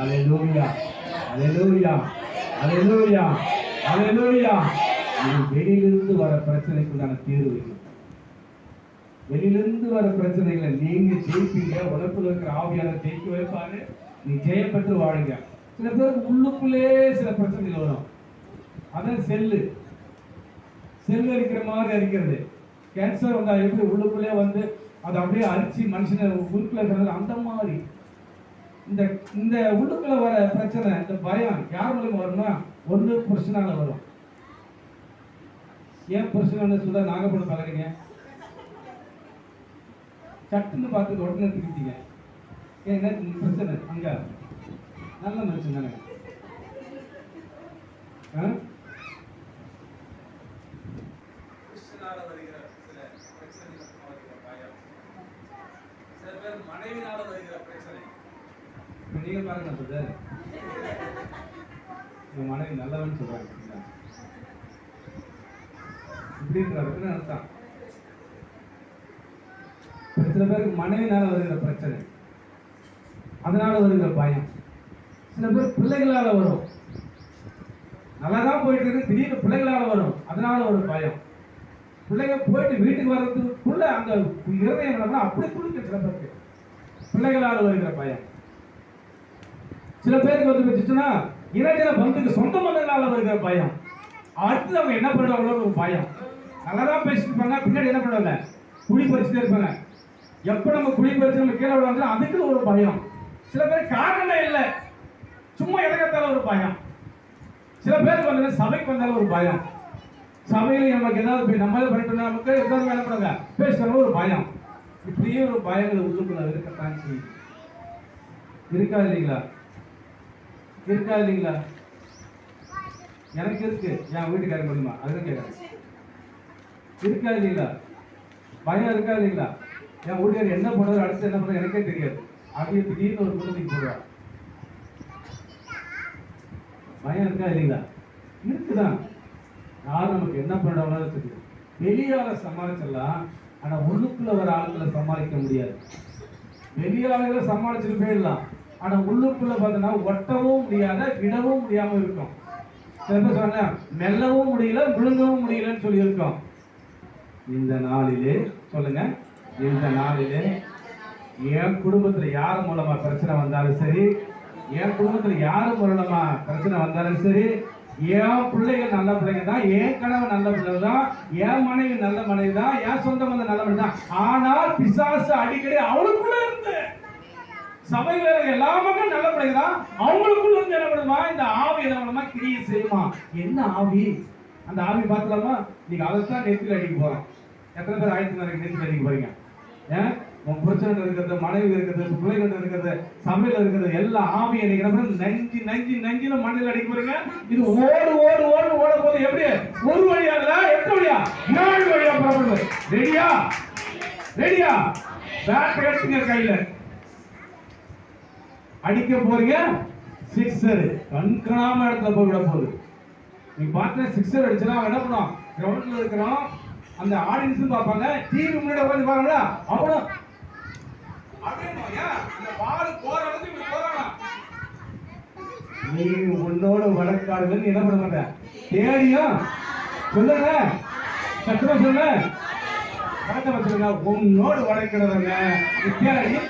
அலையூயா அலையூயா அலையூயா அலையூயா இது வெளியிலிருந்து வர பிரச்சனைக்குண்டான தீர்வு வெளியிலிருந்து வர பிரச்சனைகளை நீங்க ஜெயிப்பீங்க. உடம்புல இருக்கிற ஆவியான ஜெயிக்க வைப்பாரு. நீ ஜெயப்பட்டு வாழுங்க. சில பேர் உள்ளுக்குள்ளே சில பிரச்சனைகள் வரும். அதான் செல்லு. செல்லு இருக்கிற மாதிரி அரிக்கிறது கேன்சர் வந்தா எப்படி உள்ளுக்குள்ளே வந்து அதை அப்படியே அரிச்சு மனுஷனை உறுப்புல இருக்கிறது. அந்த மாதிரி. இந்த இந்த உள்ளுக்குள்ள வர பிரச்சனை இந்த பயம் யார் மூலியமா வரும்னா ஒன்று புருஷனால வரும். ஏன் புருஷனால சொல்ல நாகப்படம் பார்க்குறீங்க சட்டுன்னு பார்த்து உடனே திருப்பிங்க ஏன் பிரச்சனை? அங்க. நல்ல மனுஷன் தானே. வருகிற சில பிரச்சனைகள் பயம். சில பேர் மனைவினால வருகிற பிரச்சனை. நீங்கள் பாருங்க பிரதர் உங்கள் மனைவி நல்லவன் சொல்றாங்க சரிங்களா? அர்த்தம். சில பேருக்கு மனைவினால வருகிற பிரச்சனை. அதனால வருகிற பயம். சில பேர் பிள்ளைகளால வரும். நல்லா தான் போயிட்டு இருக்கு திடீர்னு பிள்ளைகளால வரும். அதனால ஒரு பயம். பிள்ளைங்க போயிட்டு வீட்டுக்கு வர்றதுக்குள்ள அந்த இருதயம் அப்படி குளிக்க சில பேருக்கு. பிள்ளைகளால வருகிற பயம். சில பேருக்கு வந்து வச்சுச்சுன்னா இறைஜன பந்துக்கு சொந்த பந்தங்களால் இருக்கிற பயம். அடுத்து அவங்க என்ன பண்ணுவாங்களோ ஒரு பயம். நல்லா தான் பேசிட்டு இருப்பாங்க பின்னாடி என்ன பண்ணுவாங்க? குழி பறிச்சுட்டே இருப்பாங்க. எப்போ நம்ம குழி பறிச்சு நம்ம கீழே விடுவாங்க அதுக்கு ஒரு பயம். சில பேர் காரணமே இல்லை. சும்மா இறக்கத்தால ஒரு பயம். சில பேருக்கு வந்து சபைக்கு வந்தாலும் ஒரு பயம். சபையில் நமக்கு ஏதாவது போய் நம்மளே பண்ணிட்டு நமக்கு ஏதாவது வேலை பண்ணுங்க பேசுறவங்க ஒரு பயம். இப்படியே ஒரு பயங்கள் உள்ளுக்குள்ள இருக்கத்தான் செய்யுது இருக்கா இல்லைங்களா? இருக்கா இல்லைங்களா? எனக்கு இருக்கு. என் வீட்டுக்காரர் முடியுமா அதுதான் கேட்குறேன் இருக்கா இல்லைங்களா? பயம் இருக்கா இல்லைங்களா? என் வீட்டுக்காரர் என்ன பண்ணுறது அடுத்து என்ன பண்ணுறது எனக்கே தெரியாது. அப்படியே திடீர்னு ஒரு குழந்தைக்கு போடுவார் பயம் இருக்கா இல்லைங்களா? இருக்குதான். யார் நமக்கு என்ன பண்ணுறாங்களோ தெரியும் வெளியால சமாளிச்சிடலாம். ஆனா உள்ளுக்குள்ள வர ஆளுங்களை சமாளிக்க முடியாது. வெளியாளர்களை சமாளிச்சுட்டு போயிடலாம். ஆனா உள்ளுக்குள்ள பார்த்தோன்னா ஒட்டவும் முடியாத விடவும் முடியாம இருக்கும். சில பேர் சொன்னாங்க மெல்லவும் முடியல விழுங்கவும் முடியலன்னு சொல்லி இருக்கோம் இந்த நாளிலே சொல்லுங்க இந்த நாளிலே என் குடும்பத்துல யார் மூலமா பிரச்சனை வந்தாலும் சரி என் குடும்பத்துல யார் மூலமா பிரச்சனை வந்தாலும் சரி என் பிள்ளைகள் நல்ல பிள்ளைங்க தான் என் கணவன் நல்ல பிள்ளை தான் என் மனைவி நல்ல மனைவி தான் என் சொந்த பந்தம் நல்ல மனைவி தான். ஆனால் பிசாசு அடிக்கடி அவளுக்குள்ள இருந்து சபையில எல்லா மக்களும் நல்ல பிள்ளைங்க தான் அவங்களுக்குள்ள இருந்து என்ன பண்ணுமா இந்த ஆவி என்ன பண்ணுமா கிரியை செய்யுமா? என்ன ஆவி? அந்த ஆவி பார்க்கலாமா நீங்க அதைத்தான் நெத்தியில் அடிக்க போறோம். எத்தனை பேர் ஆயிரத்தி நாளைக்கு நெத்தியில் அடிக்க போறீங்க? ஏன்? உன் புருஷன் இருக்கிறது மனைவி இருக்கிறது பிள்ளைகள் இருக்கிறது சமையல் இருக்கிறது எல்லா ஆவி இன்னைக்கு என்ன நஞ்சு நஞ்சு நஞ்சில மண்ணில் அடிக்க போறீங்க. இது ஓடு ஓடு ஓடு ஓட போது எப்படி? ஒரு வழியா இல்ல எட்டு வழியா? நாலு வழியா புறப்படுது. ரெடியா ரெடியா பேட் எடுத்துங்க கையில. அடிக்க போறீங்க சிக்ஸர் கண்காணாம இடத்துல போய் விட போகுது. நீங்க பார்த்தா சிக்ஸர் அடிச்சுனா என்ன பண்ணுவோம் கிரவுண்ட்ல இருக்கிறோம் அந்த ஆடியன்ஸும் பார்ப்பாங்க. டிவி முன்னாடி உட்காந்து பாருங்களா? அவ்வளோ அளவுக்கு இப்படி நீ உன்னோட வழக்காடுகள் என்ன பண்ண மாட்டேன் தேடியும் சொல்லுங்க சத்தமா சொல்லுங்க சத்தமா சொல்லுங்க. உன்னோடு வழக்கிடுறவங்க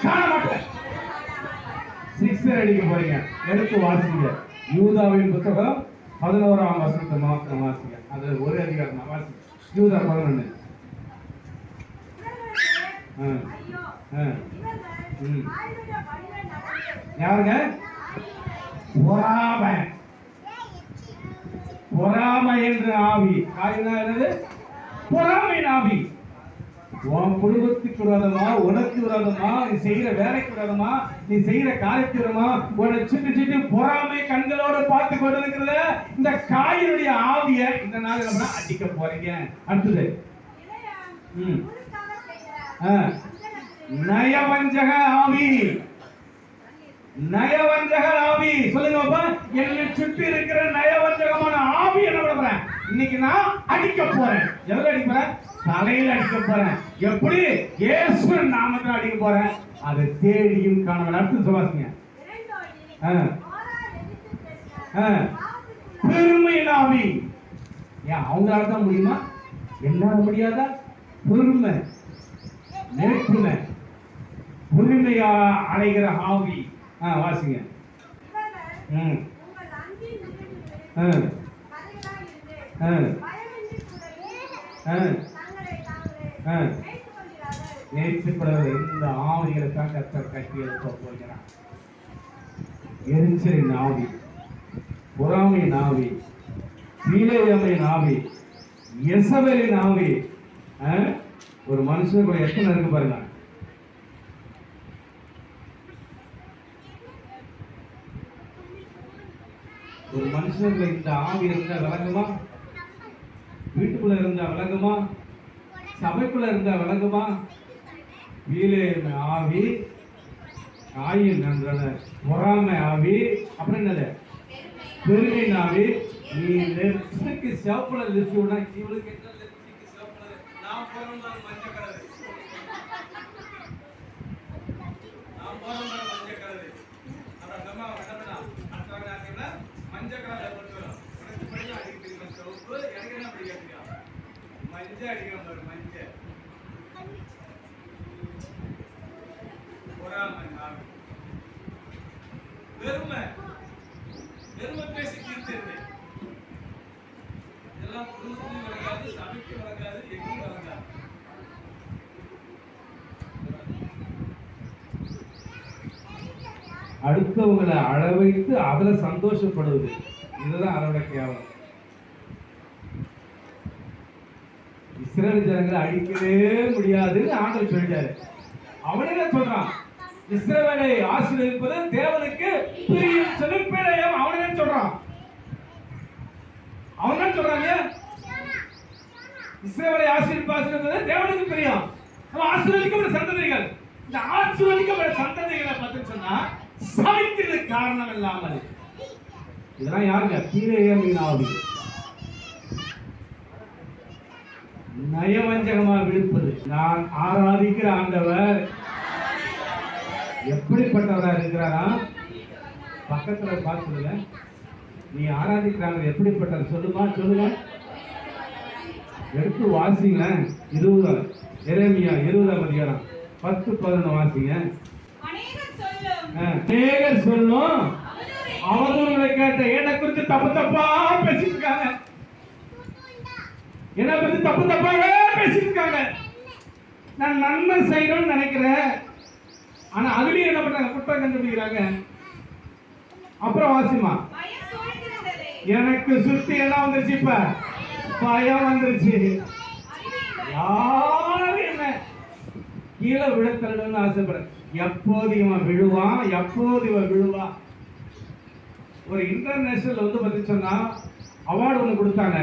காண மாட்டேன் சிக்ஸர் அடிக்க போறீங்க. எடுத்து வாசிங்க. யூதாவின் புத்தகம் பதினோராம் வசனத்தை மாத்திரம் வாசிங்க. அது ஒரு அதிகாரம்? தான் வாசிங்க. யூதா பதினொன்று ஆ. ஆ. ம். யாருங்க? பொறாமை. பொறாமை என்ற ஆவி. ஆவினா என்னது? பொறாமை ஆவி. உன் குடும்பத்துக்கு விரோதமா உனக்கு விரோதமா நீ செய்யற வேலைக்கு விரோதமா நீ செய்யற காரியத்துக்கு விரோதமா உன்னை சுற்றி சுற்றி பொறாமை கண்களோட பார்த்து கொண்டிருக்கிறத இந்த காயினுடைய ஆவிய இந்த நாள் பண்ணா அடிக்க போறீங்க. அடுத்தது. நயவஞ்சக ஆவி. நயவஞ்சக ஆவி. சொல்லுங்க என்னை சுற்றி இருக்கிற நயவஞ்சகமான ஆவி என்ன பண்ண போறேன் இன்னைக்கு நான் அடிக்க போறேன். எதுல அடிக்க போறேன்? தலையில அடிக்க போறேன். எப்படி? ஏசுவன் நாமத்தில் அடிக்க போறேன். அதை தேடியும் காணவன் அடுத்து சொல்லாதீங்க. ஆ, ஆ. ஆவி ஏன் அவங்களால தான் முடியுமா? என்னால முடியாதா? பொறுமை. நெருப்புமை. உரிமையா அடைகிற ஆவி. ஆ வாசிங்க. ம். ஆ. ஆ ஆ ஆ நேற்றுப்படுவது இந்த ஆவிகளை தான் கத்தர் கட்டி எழுப்ப போகிறான் எரிச்சலின் ஆவி பொறாமையின் ஆவி பீலேயமையின் ஆவி எசபேலின் ஆவி ஆ? ஒரு மனுஷனுக்குள்ள எத்தனை இருக்கு பாருங்க. ஒரு மனுஷனுக்குள்ள இந்த ஆவி இருந்தா விளங்குமா? வீட்டுக்குள்ள இருந்தா விளங்குமா? சபைக்குள்ள இருந்தா விளங்குமா? வீலே ஆவி? ஆயின் என்றன பொறாமை ஆவி. அப்புறம் என்னது? பெருமை ஆவி. நீ லெப்ஸ்டிக்கு சிவப்புல லிப்ஸ்டிக் விடா இவளுக்கு என்ன லிப்ஸ்டிக் சிவப்புல நான் போறேன் மஞ்சள் கலர் நான் போறேன் மஞ்சள் கலர் அப்புறம் அந்த அம்மா என்ன பண்ணா அடுத்த வாரம் மஞ்சள் கலர் கொண்டு வரும் உனக்கு மட்டும் அடிக்க தெரியுமா சிவப்பு எனக்கு என்ன அப்படி கேட்குறியா மஞ்சள் அடிக்கிற பாரு மஞ்சள் பொறாமை பெருமை பெருமை பேசி தீர்த்தது இதெல்லாம் வழங்காது வழங்காது வழங்காது அடுத்தவங்களை அழ வைத்து அதுல சந்தோஷப்படுவது. இதுதான் அதோட கேவலம். இஸ்ரேல் ஜனங்களை அழிக்கவே முடியாதுன்னு ஆண்டவர் சொல்லிட்டாரு. அவனே சொல்றான்? இஸ்ரவேலை ஆசீர்வதிப்பது தேவனுக்கு பிரியம் சொல்லி அவனே சொல்றான்? அவன் சொல்றாங்க இஸ்ரவேலை ஆசீர்வாசிப்பது தேவனுக்கு பிரியம். அவன் ஆசீர்வதிக்கப்பட்ட சந்ததிகள் இந்த ஆசீர்வதிக்கப்பட்ட சந்ததிகளை பார்த்து சொன்னா சமைக்கிறது காரணம் இல்லாமல். இதெல்லாம் யாருங்க? பிழையம் ஆகுது நயவஞ்சகமா விழுப்பது. நான் ஆராதிக்கிற ஆண்டவர் எப்படிப்பட்டவரா இருக்கிறாரா? பக்கத்துல பார்த்து சொல்லுங்க. நீ ஆராதிக்கிறாங்க எப்படிப்பட்டவர்? சொல்லுமா சொல்லுங்க எடுத்து வாசிங்களேன் இருபது எரேமியா இருபதாம் அதிகாரம். பத்து பதினொன்று வாசிங்க. சொல்லும். அவதூறுகளை கேட்ட என்னை குறித்து தப்பு தப்பா பேசிட்டு இருக்காங்க என்னை பத்தி தப்பு தப்பாக பேசிட்டு இருக்காங்க நான் நன்மை செய்யணும்னு நினைக்கிறேன். ஆனா அதுலயும் என்ன பண்றாங்க குற்றம் கண்டுபிடிக்கிறாங்க. அப்புறம் வாசிமா எனக்கு சுத்தி என்ன வந்துருச்சு இப்ப. பயம் வந்துருச்சு. யாரும் என்ன? கீழே விழத்தரணும்னு ஆசைப்படுறேன். எப்போது இவன் விழுவான் எப்போது இவன் விழுவான். ஒரு இன்டர்நேஷனல் வந்து பத்தி சொன்னா அவார்டு ஒன்று கொடுத்தாங்க.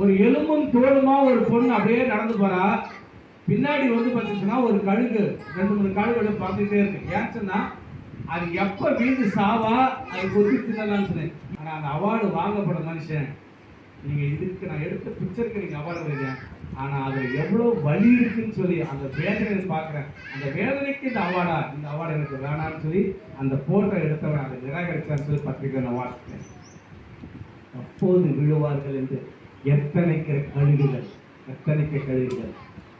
ஒரு எலும்பும் தோலுமா ஒரு பொண்ணு அப்படியே நடந்து போறா. பின்னாடி வந்து பார்த்துச்சுன்னா ஒரு கழுகு. ரெண்டு மூணு கழுகுகளை பார்த்துட்டே இருக்கு. ஏன் சொன்னா அது எப்ப வீடு சாவா அது கொத்தி தின்னலாம்னு சொன்னேன். ஆனா அந்த அவார்டு வாங்கப்பட மனுஷன் நீங்க இதுக்கு நான் எடுத்த பிக்சருக்கு நீங்க அவார்டு வரீங்க ஆனா அது எவ்வளவு வலி இருக்குன்னு சொல்லி அந்த வேதனை பார்க்குறேன். அந்த வேதனைக்கு இந்த அவார்டா இந்த அவார்டு எனக்கு வேணாம்னு சொல்லி அந்த போட்டோ எடுத்தவன் அதை நிராகரிச்சான்னு சொல்லி பத்திரிக்கை நான் வாசித்தேன் அப்போது விழுவார்கள் என்று எத்தனைக்க கழுகுகள் எத்தனைக்க கழுகுகள்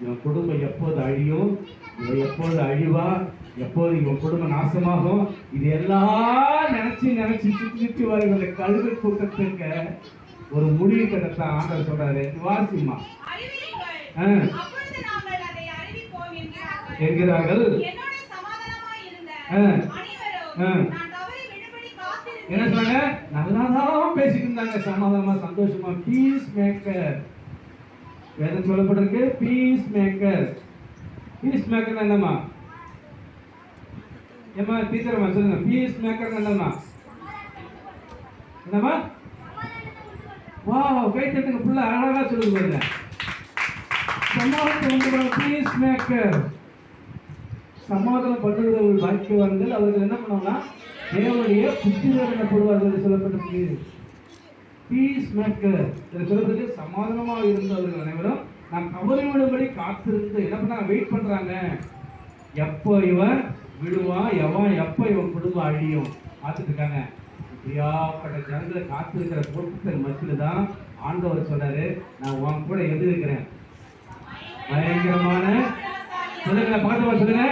இவன் குடும்பம் எப்போது அழியும்? இவன் எப்போது அழிவா? எப்போது இவன் குடும்பம் நாசமாகும்? இது எல்லாம் நினைச்சு நினைச்சு சுத்தி சுத்தி வருகிற கழுகு கூட்டத்துக்கு ஒரு முடிவு கட்டத்தான் ஆண்டவர் சொல்றாரு. வாசிமா என்கிறார்கள். ஆ. ஆ. என்ன சொன்னாங்க? நல்லா தான் பேசிட்டு இருந்தாங்க சமாதானமா சந்தோஷமா. பீஸ் மேக்கர் வேதம் சொல்லப்பட்டிருக்கு. பீஸ் மேக்கர் பீஸ் மேக்கர் என்னம்மா? ஏம்மா டீச்சர்மா சொல்லுங்க. பீஸ் மேக்கர் என்னம்மா? என்னம்மா? வா கை தட்டுங்க புள்ள அழகா சொல்லுங்க பாருங்க. சமாதானத்தை வந்து பீஸ் மேக்கர் சமாதானம் பண்ணுகிறவர்கள் பாக்கியவான்கள் அவர்கள் என்ன பண்ணுவாங்கன்னா தேவனுடைய புத்திரர் எனப்படுவார்கள் என்று சொல்லப்பட்டிருக்கு. பீஸ் மேக்கர் இதில் சொல்லப்பட்டிருக்கு. சமாதானமாக இருந்தவர்கள் அனைவரும். நாம் கவலை விடும்படி காத்திருந்து என்ன பண்ணாங்க வெயிட் பண்றாங்க. எப்போ இவன் விழுவான் எவன் எப்போ இவன் குடும்பம் அழியும்? காத்துட்டு இப்படியாப்பட்ட ஜனங்களை காத்திருக்கிற கூட்டத்தின் மத்தியில் தான் ஆண்டவர் சொன்னார். நான் உன் கூட எழுதியிருக்கிறேன் பயங்கரமான சொல்லுங்க பக்கத்துல சொல்லுங்க.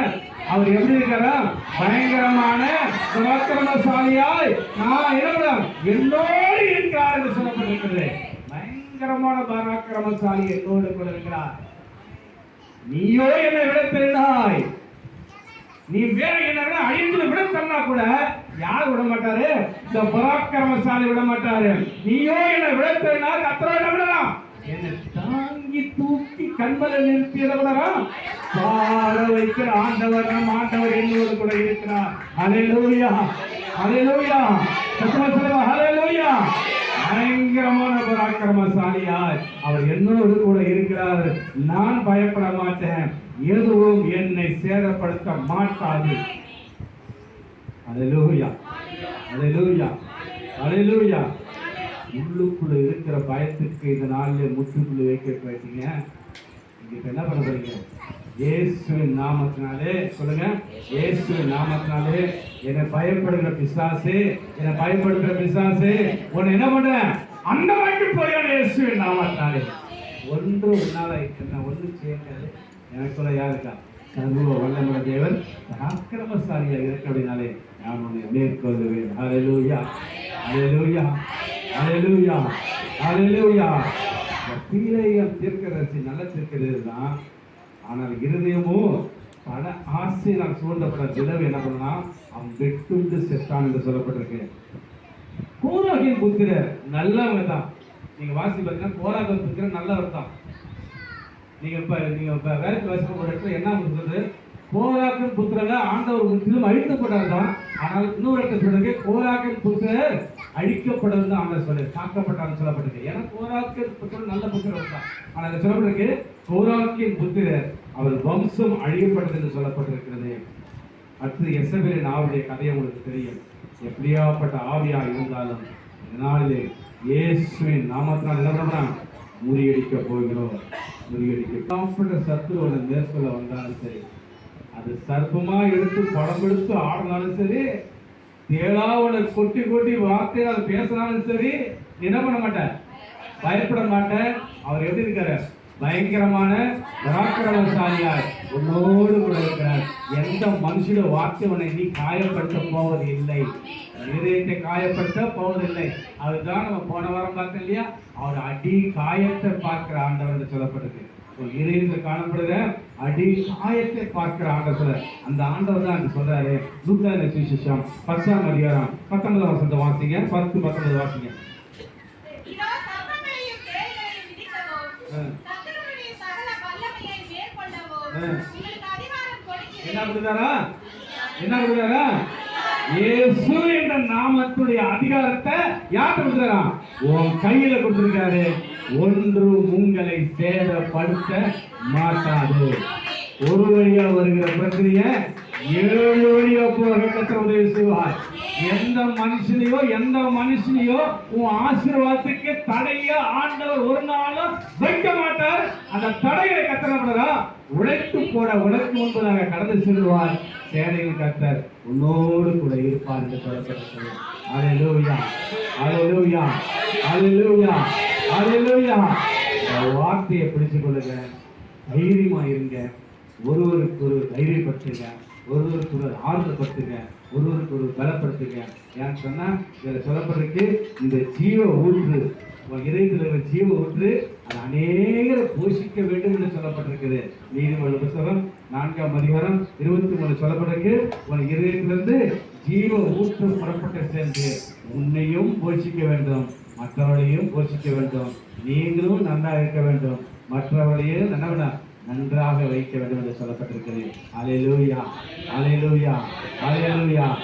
அவர் எப்படி இருக்காரா? பயங்கரமான பராக்கிரமசாலியாய் நான் என்ன என்னோடு இருக்கிறார் என்று சொல்லப்பட்டிருக்கிறது. பயங்கரமான பராக்கிரமசாலி என்னோடு கூட இருக்கிறார் நீயோ என்னை விடத்திருந்தாய். நீ வேற என்ன அழிந்து விட சொன்னா கூட யார் விட மாட்டாரு? இந்த பராக்கிரமசாலி விட மாட்டாரு. நீயோ என்னை விடத்திருந்தா கத்தரோட விடலாம். என்ன தூக்கி தூக்கி கண்மலை நிறுத்தி விடலாம் பாட வைக்கிற ஆண்டவர் நம் ஆண்டவர் என்னோடு கூட இருக்கிறார். ஹalleluya ஹalleluya. சத்தமா சொல்லுங்க ஹalleluya. பயங்கரமான பராக்கிரமசாலியாய் அவர் என்னோடு கூட இருக்கிறார். நான் பயப்பட மாட்டேன். எதுவும் என்னை சேதப்படுத்த மாட்டாது. ஹalleluya ஹalleluya ஹalleluya. உள்ளுக்குள்ள இருக்கிற பயத்துக்கு இந்த நாளில் முற்றுக்குள்ள வைக்க போயிட்டீங்க நீங்க இப்ப என்ன பண்ண போறீங்க? இயேசுவின் நாமத்தினாலே சொல்லுங்க. இயேசுவின் நாமத்தினாலே என்னை பயப்படுகிற பிசாசு என்னை பயப்படுகிற பிசாசு உன்னை என்ன பண்ற அந்த வாட்டி போயான இயேசுவின் நாமத்தினாலே. ஒன்று உன்னால என்ன ஒன்று செய்யாது எனக்குள்ள யாருக்கா சர்வ வல்லமுள்ள தேவன் பராக்கிரமசாலியா இருக்கிறபடினாலே நான் உன்னை மேற்கொள்ளுவேன். ஹalleluya ஹalleluya ஹalleluya ஹalleluya பீலையம் தீர்க்கதரிசி நல்ல தீர்க்கதரிசி தான் ஆனால் இருதயமோ பல ஆசையினால் சூழ்ந்தப்பட்ட விதவை என்ன பண்ணா அவன் வெட்டுண்டு செத்தான் என்று சொல்லப்பட்டிருக்கு. கோராகின் புத்திரர் நல்லவங்க தான் நீங்க வாசி பார்த்தீங்கன்னா கோராகின் புத்திரர் நல்லவர் தான் நீங்க இப்ப நீங்க இப்ப வேலைக்கு வாசிக்க ஒரு இடத்துல என்ன சொல்றது? கோராக்கின் புத்திரங்க ஆண்டவர் முற்றிலும் அழிக்கப்பட்டவர் தான் ஆனால் இன்னொரு இடத்துல சொல்றது கோராக்கின் புத்திரர் அழிக்கப்படுவது தான் ஆண்டவர் சொல்லு காக்கப்பட்டான்னு சொல்லப்பட்டது ஏன்னா கோராக்கின் புத்திரர் நல்ல புத்திரர் தான் ஆனால் அந்த சொல்லப்பட்டிருக்கு கோராக்கின் புத்திரர் அவர் வம்சம் அழியப்பட்டது என்று சொல்லப்பட்டிருக்கிறது. அடுத்து எசபேலின் ஆவுடைய கதையை உங்களுக்கு தெரியும். எப்படியாப்பட்ட ஆவியா இருந்தாலும் இதனாலே இயேசுவின் நாமத்தினால் என்ன பண்றான் முறியடிக்க போகிறோம். முறியடிக்க காப்பிட்ட சத்து ஒரு மேற்கொள்ள வந்தாலும் சரி அது சர்ப்பமாக எடுத்து படம் எடுத்து ஆடினாலும் சரி தேளாவனை கொட்டி கொட்டி வார்த்தையால் பேசினாலும் சரி என்ன பண்ண மாட்டேன் பயப்பட மாட்டேன் அவர் எப்படி இருக்காரு? பயங்கரமான பராக்கிரமசாலியார். உன்னோடு கூட இருக்கிறார். எந்த மனுஷனோட வார்த்தை உன்னை நீ காயப்படுத்த போவது இல்லை. இதயத்தை காயப்படுத்த போவதில்லை அதுதான் நம்ம போன வாரம் பார்த்தோம் இல்லையா? அவர் அடி காயத்தை பார்க்கிற ஆண்டவர் சொல்லப்படுது சொல்லப்பட்டது. உன் இதயத்தில் காணப்படுகிற அடி காயத்தை பார்க்கிற ஆண்டவர் அந்த ஆண்டவர் தான் சொல்றாரு லூக்கான சுவிசேஷம் பத்தாம் அதிகாரம் பத்தொன்பதாம் வசந்த வாசிங்க. பத்து பத்தொன்பது வாசிங்க. என்ன. கொடுத்தாரா என்ன கொடுத்தாரா இயேசு என்ற நாமத்துடைய அதிகாரத்தை யார் கொடுத்தாரா உன் கையில கொடுத்திருக்காரு. ஒன்று உங்களை சேதப்படுத்த மாட்டாது. ஒரு வழியா வருகிற பிரச்சனையை ஏழு வழியா போக உதவி செய்வார். எந்த மனுஷனையோ எந்த மனுஷனையோ உன் ஆசீர்வாதத்துக்கு தடைய ஆண்டவர் ஒரு நாளும் வைக்க மாட்டார். அந்த தடையை கத்தனப்படுறா உழைத்து போட உழைப்பு முன்பதாக கடந்து செல்வார். சேனையில் கத்தர் உன்னோடு கூட இருப்பார் என்று சொல்லப்பட்டிருக்கிறது அலையிலூயா அலையிலூயா அலையிலூயா அலையிலூயா வார்த்தையை பிடிச்சு கொள்ளுங்க. தைரியமா இருங்க. ஒருவருக்கு ஒரு தைரியப்படுத்துங்க. ஒருவருக்கு ஒரு ஆறுதல்படுத்துங்க. ஒருவருக்கு ஒரு பலப்படுத்துங்க. ஏன்னு சொன்னா இதில் சொல்லப்படுறதுக்கு இந்த ஜீவ ஊற்று. உன் இதயத்தில் இருக்கிற ஜீவ ஊற்று அது அநேகரை போஷிக்க வேண்டும் என்று சொல்லப்பட்டிருக்குது. நீதிமன்ற புத்தகம் நான்காம் அதிகாரம் இருபத்தி மூணு சொல்லப்பட்டிருக்கு. உன் இதயத்திலிருந்து ஜீவ ஊற்று புறப்பட்டு சேர்ந்து உன்னையும் போஷிக்க வேண்டும். மற்றவர்களையும் போஷிக்க வேண்டும். நீங்களும் நன்றாக இருக்க வேண்டும். மற்றவர்களையும் நன்னவனா நன்றாக வைக்க வேண்டும் என்று சொல்லப்பட்டிருக்கிறது அலையலூயா அலையலூயா அலையலூயா